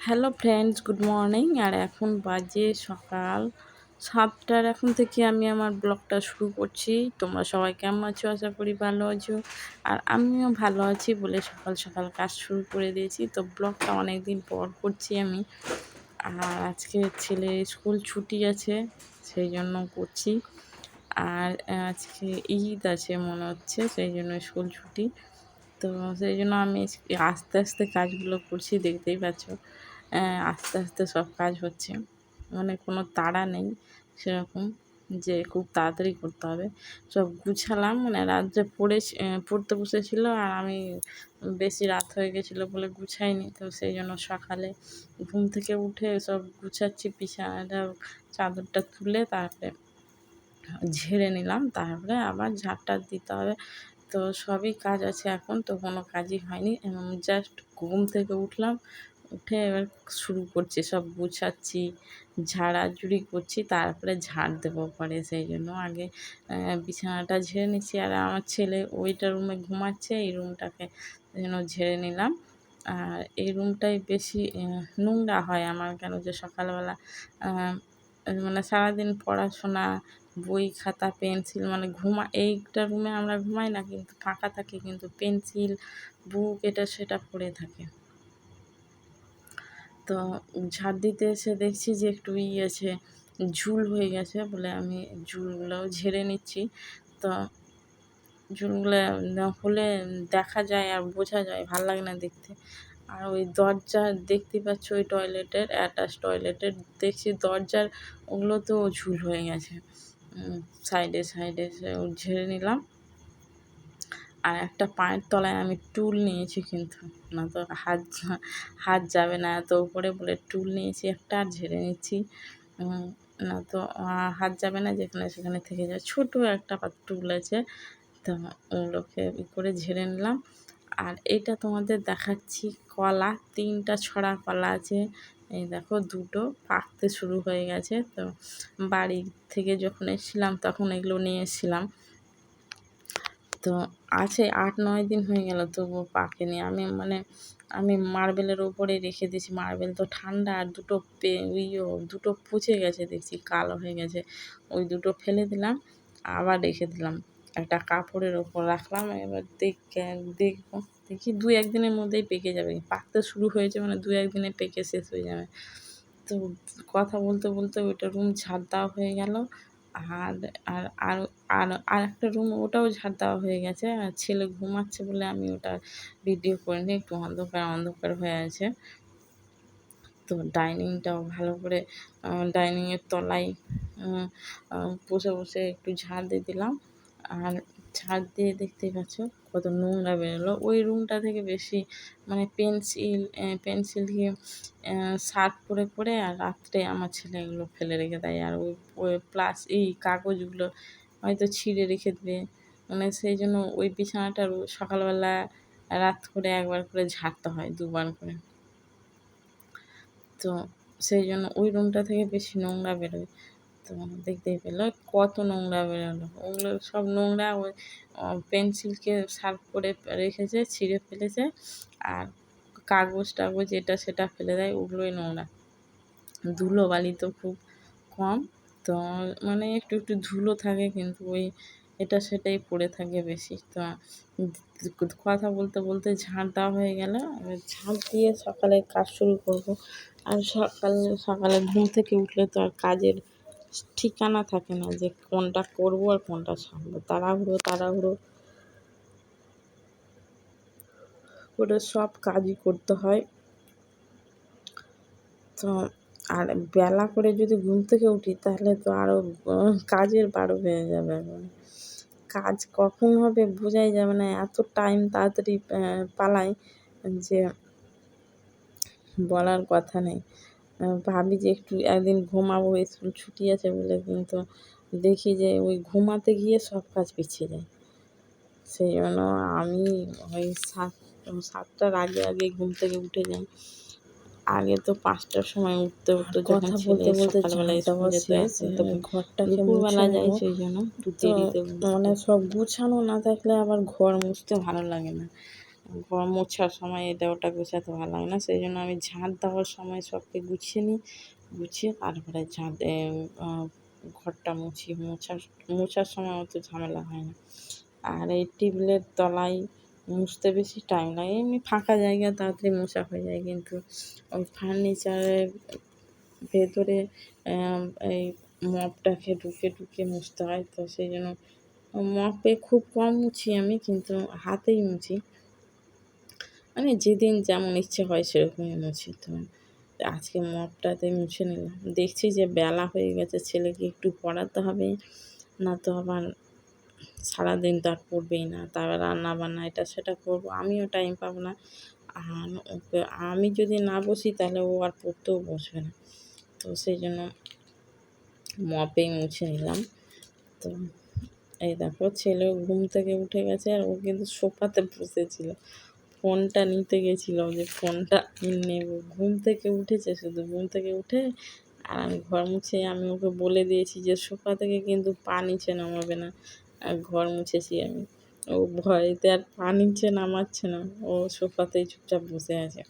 Hello friends, good morning. আর এখন বাজে সকাল সাতটার। এখন থেকে আমি আমার ব্লগটা শুরু করছি। তোমরা সবাই কেমন আছো? আশা করি ভালো আছো। আর আমিও ভালো আছি বলে সকাল সকাল কাজ শুরু করে দিয়েছি। তো ব্লগটা অনেক দিন পর করছি আমি। আর আজকে ছেলে স্কুল ছুটি আছে, সেই জন্য করছি। আর আজকে ঈদ আছে মনে হচ্ছে, সেই জন্য স্কুল ছুটি। তো সেই জন্য আমি আস্তে আস্তে কাজগুলো করছি, দেখতেই পাচ্ছ। আস্তে আস্তে সব কাজ হচ্ছে। মানে কোনো তাড়া নেই সেরকম যে খুব তাড়াতাড়ি করতে হবে। সব গুছালাম মানে রাত্রে পড়ে পড়তে বসেছিল আর আমি বেশি রাত হয়ে গেছিল বলে গুছাইনি। তো সেই জন্য সকালে ঘুম থেকে উঠে সব গুছাচ্ছি, বিছানাটা, চাদরটা তুলে তারপরে ঝেড়ে নিলাম, তারপরে আবার ঝাড়টা দিতে হবে। তো সবই কাজ আছে এখন, তো কোনো কাজই হয়নি। জাস্ট ঘুম থেকে উঠলাম উঠে এবার শুরু করছি, সব গুছাচ্ছি ঝাড়াঝুড়ি করছি, তারপরে ঝাড় দেবো পরে। সেই জন্য আগে বিছানাটা ঝেড়ে নিচ্ছি আর আমার ছেলে ওইটা রুমে ঘুমাচ্ছে, এই রুমটাকে যেন ঝেড়ে নিলাম। আর এই রুমটাই বেশি নোংরা হয় আমার কেন যে সকালবেলা মানে সারাদিন পড়াশোনা, বই খাতা, পেন্সিল মানে ঘুমা, এইটা রুমে আমরা ঘুমাই না, কিন্তু ফাঁকা থাকে, কিন্তু পেন্সিল, বুক, এটা সেটা পড়ে থাকে। তো ঝাড় দিতে এসে দেখছি যে একটু ই আছে, ঝুল হয়ে গেছে বলে আমি ঝুলগুলো ঝেড়ে নিচ্ছি। তো ঝুলগুলো হলে দেখা যায় আর বোঝা যায়, ভালো লাগে না দেখতে। আর ওই দরজা দেখতে পাচ্ছ ওই টয়লেটের, অ্যাটাচ টয়লেটের, দেখছি দরজার ওগুলো তো ঝুল হয়ে গেছে। সাইডে সাইডে ঝেড়ে নিলাম। আর একটা পায়ের তলায় আমি টুল নিয়েছি কিন্তু, না তো হাত হাত যাবে না, এত উপরে বলে টুল নিয়েছি একটা আর ঝেড়ে নিচ্ছি। না তো হাত যাবে না যেখানে সেখানে থেকে যায়। ছোটো একটা টুল আছে, তো ওগুলোকে ই করে ঝেড়ে নিলাম। আর এটা তোমাদের দেখাচ্ছি, কলা, তিনটা ছড়া কলা আছে। এই দেখো, দুটো পাকতে শুরু হয়ে গেছে। তো বাড়ি থেকে যখন এসেছিলাম, তখন এগুলো নিয়ে এসেছিলাম। তো আছে আট, নয় দিন হয়ে গেল তবুও পাকেনি। আমি মানে আমি মার্বেলের ওপরে রেখে দিয়েছি। মার্বেল তো ঠান্ডা আর দুটো পে ইয়ে দুটো পচে গেছে দেখছি, কালো হয়ে গেছে। ওই দুটো ফেলে দিলাম, আবার রেখে দিলাম। একটা কাপড়ের ওপর রাখলাম, এবার দেখ, দেখব। দেখি দু একদিনের মধ্যেই পেকে যাবে। পাকতে শুরু হয়েছে মানে দু একদিনে পেকে শেষ হয়ে যাবে। তো কথা বলতে বলতে ওইটা রুম ঝাড় দেওয়া হয়ে গেল। আর আর আর আর আর একটা রুম ওটাও ঝাড় দেওয়া হয়ে গেছে। আর ছেলে ঘুমাচ্ছে বলে আমি ওটা ভিডিও করে নিই একটু অন্ধকার অন্ধকার হয়ে আছে। তো ডাইনিংটাও ভালো করে ডাইনিংয়ের তলায় বসে বসে একটু ঝাড় দিয়ে দিলাম। আর ঝাড় দিয়ে দেখতেই পাচ্ছ কত নোংরা বেরোলো। ওই রুমটা থেকে বেশি মানে পেন্সিল পেন্সিল দিয়ে শার্প করে করে আর রাত্রে আমার ছেলে এগুলো ফেলে রেখে দেয়। আর ওই ওই প্লাস এই কাগজগুলো হয়তো ছিঁড়ে রেখে দেবে। মানে সেই জন্য ওই বিছানাটা সকালবেলা রাত করে একবার করে ঝাড়তে হয় দুবার করে। তো সেই জন্য ওই রুমটা থেকে বেশি নোংরা বেরোয়। তো দেখতেই পেল। কত নোংরা বেরোলো। ওগুলো সব নোংরা ওই পেন্সিলকে শার্প করে রেখেছে, ছিঁড়ে ফেলেছে আর কাগজ টাগজ এটা সেটা ফেলে দেয়, ওগুলোই নোংরা। ধুলো বালি তো খুব কম। তো মানে একটু একটু ধুলো থাকে কিন্তু ওই এটা সেটাই পড়ে থাকে বেশি। তো কথা বলতে বলতে ঝাঁট দেওয়া হয়ে গেল। ঝাঁট দিয়ে সকালে কাজ শুরু করব। আর সকালে সকালে ঘুম থেকে উঠলে তো আর কাজের ঠিকানা থাকে না যে কোনটা করব আর কোনটা ছাড়বো। তাড়াহুড়ো তাড়াহুড়ো। করে সব কাজই করতে হয়। তো আর বেলা করে যদি ঘুম থেকে উঠি তাহলে তো আরও কাজের বারো হয়ে যাবে কাজ কখন হবে বোঝাই যাবে না। এত টাইম তাড়াতাড়ি পালাই যে বলার কথা নেই। ভাবি যে একটু একদিন ঘুমাবো স্কুল ছুটি আছে বলে কিন্তু দেখি যে ওই ঘুমাতে গিয়ে সব কাজ পিছিয়ে যায়। সেই জন্য আমি ওই সাত সাতটার আগে আগে ঘুম থেকে উঠে যাই। আগে তো পাঁচটার সময় উঠতে উঠতে যখন বলতে বলতে ঘরটা দুপুরবেলা যাই সেই জন্য মানে সব গুছানো না থাকলে আবার ঘর মুছতে ভালো লাগে না। ঘর মোছার সময় এটা ওটা গোছাতে ভালো লাগে না। সেই জন্য আমি ঝাঁট দেওয়ার সময় সবকে গুছিয়ে নিই, গুছিয়ে তারপরে ঝাঁট ঘরটা মুছি। মোছার মোছার সময় অত ঝামেলা হয় না। আর এই টেবিলের তলায় মুছতে বেশি টাইম লাগে। এমনি ফাঁকা জায়গা তাড়াতাড়ি মোছা হয়ে যায় কিন্তু ওই ফার্নিচারের ভেতরে এই মপটাকে ঢুকে ঢুকে মুছতে হয়। তো সেই জন্য মপে খুব কম মুছি আমি কিন্তু হাতেই মুছি। মানে যেদিন যেমন ইচ্ছে হয় সেরকমই মুছি তো আজকে মপটাতে মুছে নিলাম। দেখছি যে বেলা হয়ে গেছে, ছেলেকে একটু পড়াতে হবে। না তো আবার সারাদিন তো আর পড়বেই না। তারপর রান্না বান্না এটা সেটা করব। আমিও টাইম পাবো না। আর ওকে, আমি যদি না বসি তাহলে ও আর পড়তেও বসবে না। তো সেই জন্য মপেই মুছে নিলাম। তো এই দেখো ছেলে ঘুম থেকে উঠে গেছে আর ও কিন্তু সোফাতে বসেছিল। ফোনটা নিতে গেছিল যে ফোনটা নেব। ঘুম থেকে উঠেছে, শুধু ঘুম থেকে উঠে আর আমি ঘর মুছে আমি ওকে বলে দিয়েছি যে সোফা থেকে কিন্তু পা নিচে নামাবে না। আর ঘর মুছেছি আমি। ও ভয়েতে আর পা নিচে নামাচ্ছে না, ও সোফাতেই চুপচাপ বসে আছে।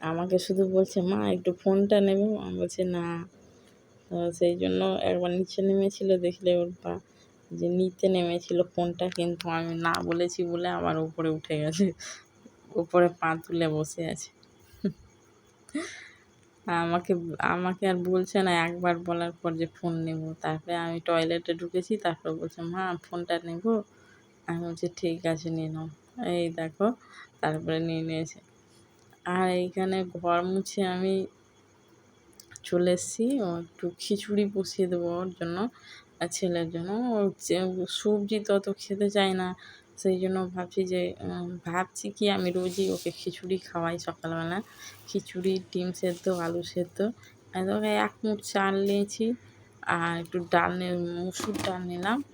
আমাকে শুধু বলছে, মা, একটু ফোনটা নেব। আমি বলছি, না। সেই জন্য একবার নিচে নেমেছিল, দেখলে ওর পা যে নিতে নেমেছিল ফোনটা কিন্তু আমি না বলেছি বলে আমার উপরে উঠে গেছে। উপরে পা তুলে বসে আছে। আমাকে আমাকে আর বলছে না একবার বলার পর যে ফোন নেব। তারপরে আমি টয়লেটে ঢুকেছি, তারপর বলছে, মা, ফোনটা নেব? আমি বলছি, ঠিক আছে, নিয়ে নাও। এই দেখো, তারপরে নিয়ে নিয়েছে। আর এইখানে ঘর মুছে আমি চলে এসেছি। ও একটু খিচুড়ি বসিয়ে দেবো ওর জন্য। আর ছেলের জন্য। ও যে- সবজি তো অত খেতে চায় না। সেই জন্য ভাবছি যে ভাবছি কি আমি রোজই ওকে খিচুড়ি খাওয়াই সকালবেলা। খিচুড়ি, ডিম সেদ্ধ, আলু সেদ্ধ। আর এক মুঠ চাল নিয়েছি। আর একটু ডাল মুসুর ডাল নিলাম।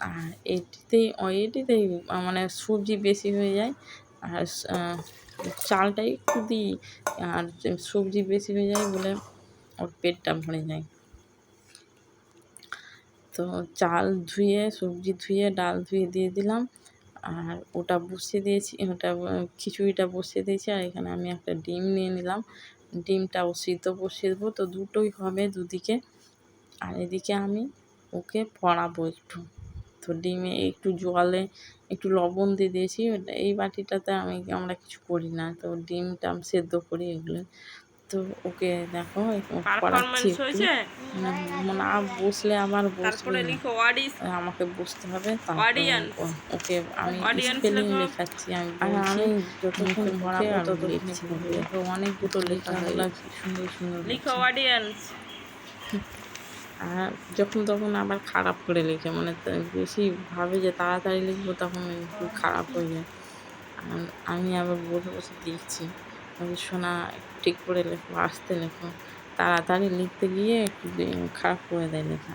আর এটিতেই এটিতেই মানে সবজি বেশি হয়ে যায়। আর চালটাই একটু দিই। আর সবজি বেশি হয়ে যায় বলে ওর পেটটা ভরে যায়। তো চাল ধুয়ে, সবজি ধুয়ে, ডাল ধুয়ে দিয়ে দিলাম। আর ওটা বসিয়ে দিয়েছি, ওটা, খিচুড়িটা বসিয়ে দিয়েছি। আর এখানে আমি একটা ডিম নিয়ে নিলাম। ডিমটাও সিদ্ধ বসিয়ে দেবো। তো দুটোই হবে দুদিকে। আর এদিকে আমি ওকে পড়াবো একটু। তো ডিমে একটু জলে একটু লবণ দিয়ে দিয়েছি। এই বাটিটাতে আমি আমরা কিছু করি না। তো ডিমটা সেদ্ধ করি এগুলো। তো ওকে দেখো পড়াচ্ছি না বসলে আবার বসবে তারপরে না। লিখো হোয়াট ইজ আমাকে বসতে হবে ওকে আমি স্পেলিং লেখাচ্ছি আমি আমি যতক্ষণ পড়াবো ততক্ষণ লিখছি। অনেক দুটো লেখা লাগছে সুন্দর সুন্দর লিখো। অডিয়েন্স আর যখন তখন আবার খারাপ করে লিখে মানে বেশি ভাবে যে তাড়াতাড়ি লিখব তখন একটু খারাপ হয়ে যায়। আর আমি আবার বসে বসে দেখছি শোনা ঠিক করে লেখো, আসতে লেখো, তাড়াতাড়ি লিখতে গিয়ে একটু খারাপ করে দেয় লেখা।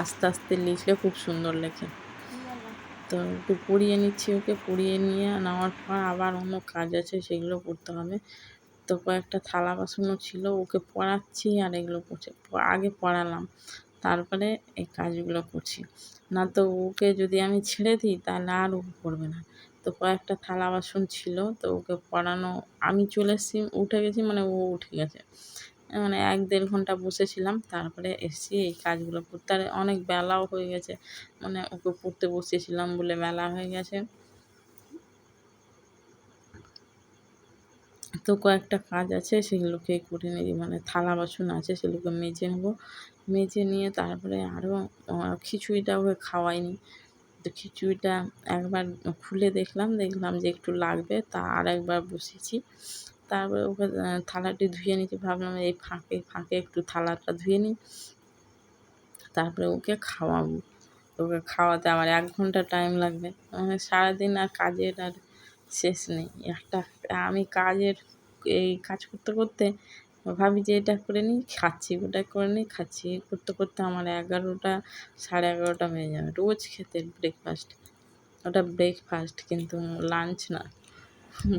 আস্তে আস্তে লিখলে খুব সুন্দর লেখে। তো একটু পড়িয়ে নিচ্ছি ওকে, পড়িয়ে নিয়ে নেওয়ার পর আবার অন্য কাজ আছে, সেগুলো করতে হবে। তো কয়েকটা থালা বাসনও ছিল, ওকে পড়াচ্ছি আর এগুলো করছি। আগে পড়ালাম, তারপরে এই কাজগুলো করছি। না তো ওকে যদি আমি ছেড়ে দিই, তাহলে আর ও করবে না। তো কয়েকটা থালা বাসন ছিল, তো ওকে পড়ানো, আমি চলে এসেছি, উঠে গেছি মানে ও উঠে গেছে। মানে এক দেড় ঘণ্টা বসেছিলাম, তারপরে এসেছি, এই কাজগুলো করতে। আর অনেক বেলাও হয়ে গেছে মানে ওকে পড়তে বসেছিলাম বলে বেলা হয়ে গেছে। তো কয়েকটা কাজ আছে, সেগুলোকে করে নিই মানে থালা বাসন আছে, সেগুলোকে মেজে নেব। মেজে নিয়ে তারপরে আরও খিচুড়িটা ওকে খাওয়াইনি। তো খিচুড়িটা একবার খুলে দেখলাম দেখলাম যে একটু লাগবে, তা আর একবার বসেছি। তারপরে ওকে থালাটি ধুয়ে নিতে ভাবলাম এই ফাঁকে ফাঁকে একটু থালাটা ধুয়ে নিই। তারপরে ওকে খাওয়াবো। ওকে খাওয়াতে আমার এক ঘণ্টা টাইম লাগবে। মানে সারাদিন আর কাজের আর শেষ নেই। একটা, আমি কাজের এই কাজ করতে করতে ভাবি যে এটা করে নিই, খাচ্ছি, ওটা করে নিই, খাচ্ছি। করতে করতে আমার এগারোটা, সাড়ে এগারোটা হয়ে যাবে। রোজ খেতে ব্রেকফাস্ট ওটা ব্রেকফাস্ট কিন্তু লাঞ্চ না।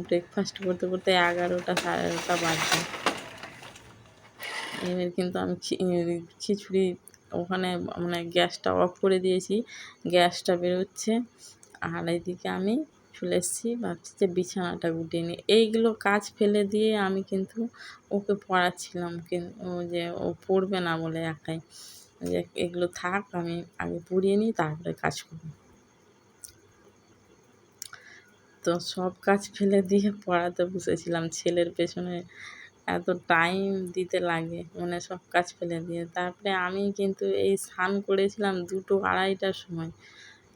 ব্রেকফাস্ট করতে করতে এগারোটা, সাড়ে এগারোটা বাজবে। এবার কিন্তু আমি খিচুড়ি ওখানে মানে গ্যাসটা অফ করে দিয়েছি। গ্যাসটা বেরোচ্ছে। আর এদিকে আমি চলে এসেছি, ভাবছি যে বিছানাটা গুটিয়ে নিই। এইগুলো কাজ ফেলে দিয়ে আমি কিন্তু ওকে পড়াচ্ছিলাম কিন্তু ও যে ও পড়বে না বলে একাই। যে এগুলো থাক, আমি আগে পড়িয়ে নিই, তারপরে কাজ করব। তো সব কাজ ফেলে দিয়ে পড়াতে বসেছিলাম। ছেলের পেছনে এত টাইম দিতে লাগে মানে সব কাজ ফেলে দিয়ে। তারপরে আমি কিন্তু এই স্নান করেছিলাম দুটো আড়াইটার সময়।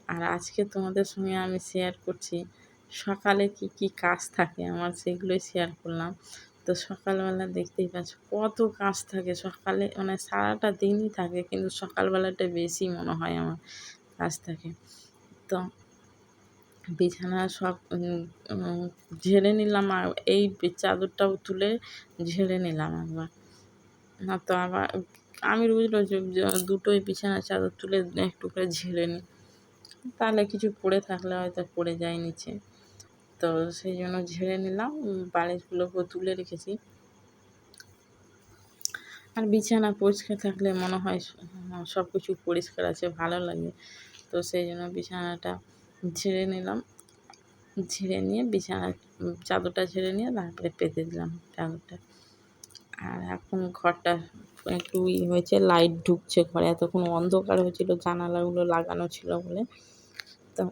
আর আজকে তোমাদের সঙ্গে আমি শেয়ার করছি সকালে কি কি কাজ থাকে, আমার সেগুলোই শেয়ার করলাম। তো সকালবেলা দেখতেই পাচ্ছ কত কাজ থাকে, সকালে মানে সারাটা দিনই থাকে, কিন্তু সকালবেলাটা বেশি মনে হয় আমার কাজ থাকে। তো বিছানা সব ঝেড়ে নিলাম আর এই চাদরটাও তুলে ঝেড়ে নিলাম একবার। না তো আবার আমি রোজ রোজ দুটোই বিছানার চাদর তুলে একটু করে ঝেড়ে নিই। তাহলে কিছু পড়ে থাকলে হয়তো পড়ে যায় নিচে। তো সেই জন্য ঝেড়ে নিলাম বালিশগুলোকে তুলে রেখেছি। আর বিছানা পরিষ্কার থাকলে মনে হয় সব কিছু পরিষ্কার আছে, ভালো লাগে। তো সেই জন্য বিছানাটা ঝেড়ে নিলাম। ঝেড়ে নিয়ে বিছানা, চাদরটা ঝেড়ে নিয়ে তারপরে পেতে দিলাম চাদরটা। আর এখন ঘরটা একটু ই হয়েছে, লাইট ঢুকছে ঘরে, এতক্ষণ অন্ধকার হয়েছিল, জানালাগুলো লাগানো ছিল বলে। তো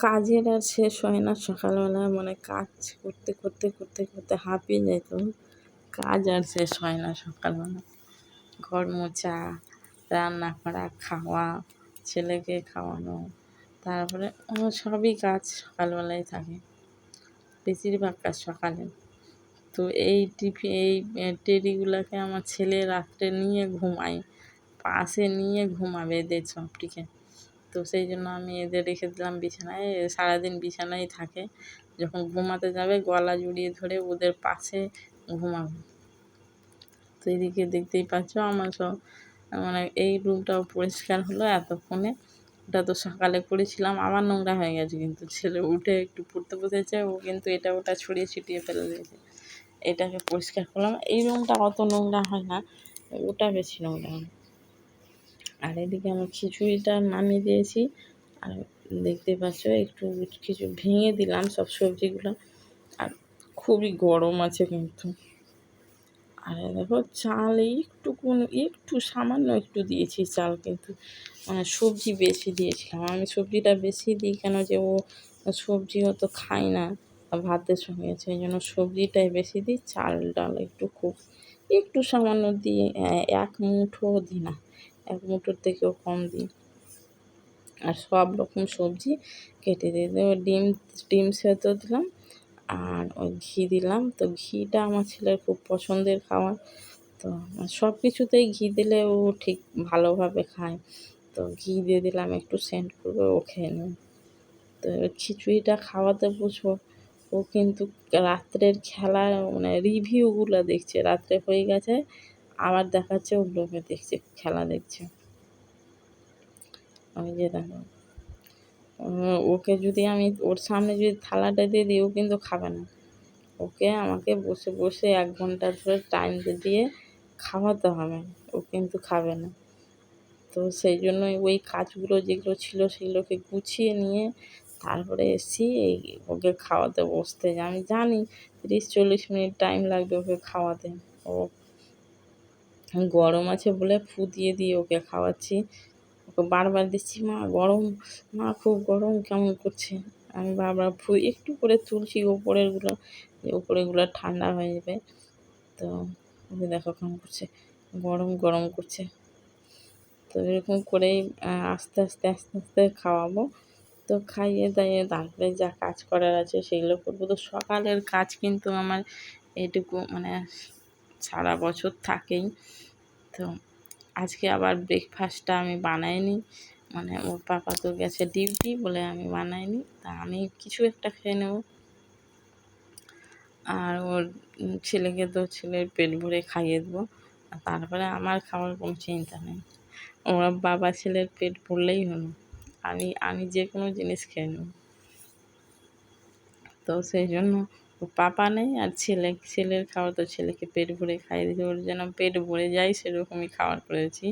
কাজের আর শেষ হয় না সকালবেলা মানে কাজ করতে করতে করতে করতে হাঁপিয়ে যেত কাজ আর শেষ হয় না সকালবেলা। ঘর মোছা, রান্না করা, খাওয়া, ছেলেকে খাওয়ানো, তারপরে সবই কাজ সকালবেলায় থাকে। বেশিরভাগ কাজ সকালে। তো এই টিফি, এই টেডিগুলোকে আমার ছেলে রাত্রে নিয়ে ঘুমায়, পাশে নিয়ে ঘুমাবে এদের সবটিকে তো সেই জন্য আমি এদের রেখে দিলাম বিছানায় সারাদিন বিছানায় থাকে। যখন ঘুমাতে যাবে, গলা জড়িয়ে ধরে ওদের পাশে ঘুমাবে। তো এদিকে দেখতেই পাচ্ছ আমার সব মানে এই রুমটাও পরিষ্কার হলো এতক্ষণে। ওটা তো সকালে করেছিলাম আবার নোংরা হয়ে গেছে কিন্তু। ছেলে উঠে একটু পড়তে বসেছে, ও কিন্তু এটা ওটা ছড়িয়ে ছিটিয়ে ফেলে দিয়েছে। এটাকে পরিষ্কার করলাম। এই রুমটা অত নোংরা হয় না, ওটা বেশি নোংরা হয়। আর এদিকে আমার খিচুড়িটা নামিয়ে দিয়েছি। আর দেখতে পাচ্ছ, একটু কিছু ভেঙে দিলাম সব সবজিগুলো। আর খুবই গরম আছে কিন্তু। আর দেখো, চাল একটু একটুকুন একটু সামান্য একটু দিয়েছি চাল কিন্তু। মানে সবজি বেশি দিয়েছিলাম। আমি সবজিটা বেশি দিই কেন যে ও সবজি অত খায় না ভাতের সঙ্গে। সেই জন্য সবজিটাই বেশি দিই, চাল, ডাল একটু খুব একটু সামান্য দিয়ে এক মুঠো দিই না। এক মুঠোর থেকেও কম দিই। আর সব রকম সবজি কেটে দিয়ে দেবো। ডিম ডিম সেদ্ধ দিলাম আর ওই ঘি দিলাম। তো ঘিটা আমার ছেলের খুব পছন্দের খাবার। তো সব কিছুতেই ঘি দিলে ও ঠিক ভালোভাবে খায়। তো ঘি দিয়ে দিলাম, একটু সেন্ট করবে ও খেয়ে নেবে তো খিচুড়িটা খাওয়াতে বসবো। ও কিন্তু রাত্রের খেলা মানে রিভিউগুলো দেখছে। রাত্রে হয়ে গেছে আবার দেখাচ্ছে ওগুলোকে দেখছে, খেলা দেখছে। আমি যে দেখো ওকে যদি আমি, ওর সামনে যদি থালাটা দিয়ে দিই, ও কিন্তু খাবে না। ওকে আমাকে বসে বসে এক ঘণ্টা ধরে টাইম দিয়ে খাওয়াতে হবে। ও কিন্তু খাবে না। তো সেই জন্যই ওই কাজগুলো যেগুলো ছিল, সেগুলোকে গুছিয়ে নিয়ে তারপরে এসেছি, এই ওকে খাওয়াতে বসতে। আমি জানি, তিরিশ চল্লিশ মিনিট টাইম লাগবে ওকে খাওয়াতে। ও গরম আছে বলে ফু দিয়ে দিয়ে ওকে খাওয়াচ্ছি। ওকে বারবার দিচ্ছি, মা, গরম, মা, খুব গরম, কেমন করছে? আমি বারবার ফু, একটু করে তুলছি ওপরেরগুলো যে ওপরেরগুলো ঠান্ডা হয়ে যাবে। তো ওকে দেখো কেমন করছে, গরম গরম করছে। তো এরকম করেই আস্তে আস্তে আস্তে আস্তে খাওয়াবো। তো খাইয়ে দাইয়ে তারপরে যা কাজ করার আছে সেগুলো করব। তো সকালের কাজ কিন্তু আমার এটুকু মানে সারা বছর থাকেই। তো আজকে আবার ব্রেকফাস্টটা আমি বানাইনি। মানে ওর পাপা তো গেছে ডিউটি বলে আমি বানাইনি। তা আমি কিছু একটা খেয়ে নেব। আর ওর ছেলেকে তো ছেলের পেট ভরে খাইয়ে দেবো। তারপরে আমার খাওয়ার কোনো চিন্তা নেই। ওরা বাবা ছেলের পেট ভরলেই হলো। আমি আমি যে কোনো জিনিস খেয়ে নেব। তো সেই জন্য পাপা নেই আর ছেলে, ছেলের খাবার তো ছেলেকে পেট ভরে খাইয়ে দিয়েছি। ওর যেন পেট ভরে যায়, সেরকমই খাবার করেছি।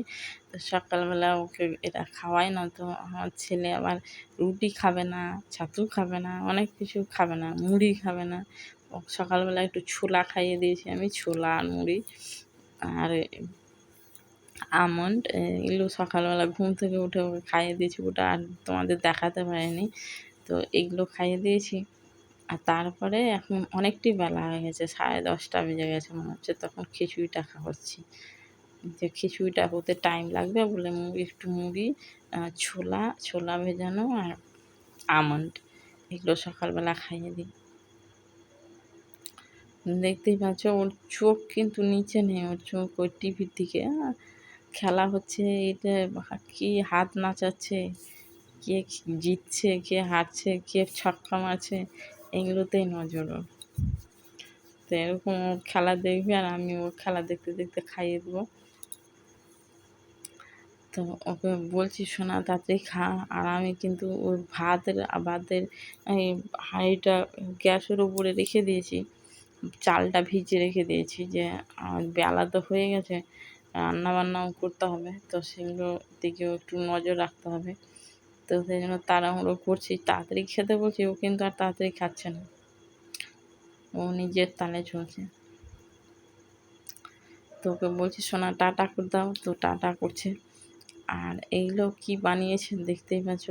তো সকালবেলা ওকে এটা খাওয়াই না, তো আমার ছেলে আবার রুটি খাবে না, ছাতু খাবে না, অনেক কিছু খাবে না, মুড়ি খাবে না। সকালবেলা একটু ছোলা খাইয়ে দিয়েছি আমি, ছোলা আর মুড়ি। আর আমন্ড এগুলো সকালবেলা ঘুম থেকে উঠে ওকে খাইয়ে দিয়েছি, ওটা আর তোমাদের দেখাতে পারিনি। তো এগুলো খাইয়ে দিয়েছি। আর তারপরে এখন অনেকটাই বেলা হয়ে গেছে, সাড়ে দশটা বেজে গেছে মনে হচ্ছে, তখন খিচুড়িটা খাওয়াচ্ছি যে খিচুড়িটা হতে টাইম লাগবে বলে মুড়ি একটু মুড়ি ছোলা ছোলা ভেজানো আর আমন্ড, এগুলো সকালবেলা খাইয়ে দিই। দেখতেই পাচ্ছ ওর চোখ কিন্তু নিচে নেই, ওর চোখ ওই টিভির দিকে। খেলা হচ্ছে, এটা কি হাত নাচাচ্ছে, কে জিতছে, কে হারছে, কে ছক্কা মারছে এগুলোতেই নজর ওর। তো এরকম ওর খেলা দেখবে আর আমি ওর খেলা দেখতে দেখতে খাইয়ে দেবো। তো ওকে বলছি শোনা তাড়াতাড়ি খা। আর আমি কিন্তু ওর ভাতের ভাতের হাঁড়িটা গ্যাসের উপরে রেখে দিয়েছি। চালটা ভিজিয়ে রেখে দিয়েছি যে বেলা তো হয়ে গেছে রান্না বান্নাও করতে হবে। তো সেগুলো দিকেও একটু নজর রাখতে হবে। তো সেই জন্য তাড়াহুড়ো করছি। তাড়াতাড়ি খেতে বলছি, ও কিন্তু আর তাড়াতাড়ি খাচ্ছে না। ও নিজের তালে চলছে তো ওকে বলছি, সোনা টাটা করে দাও, তো টাটা করছে। আর এইগুলো কি বানিয়েছে দেখতেই পাচ্ছ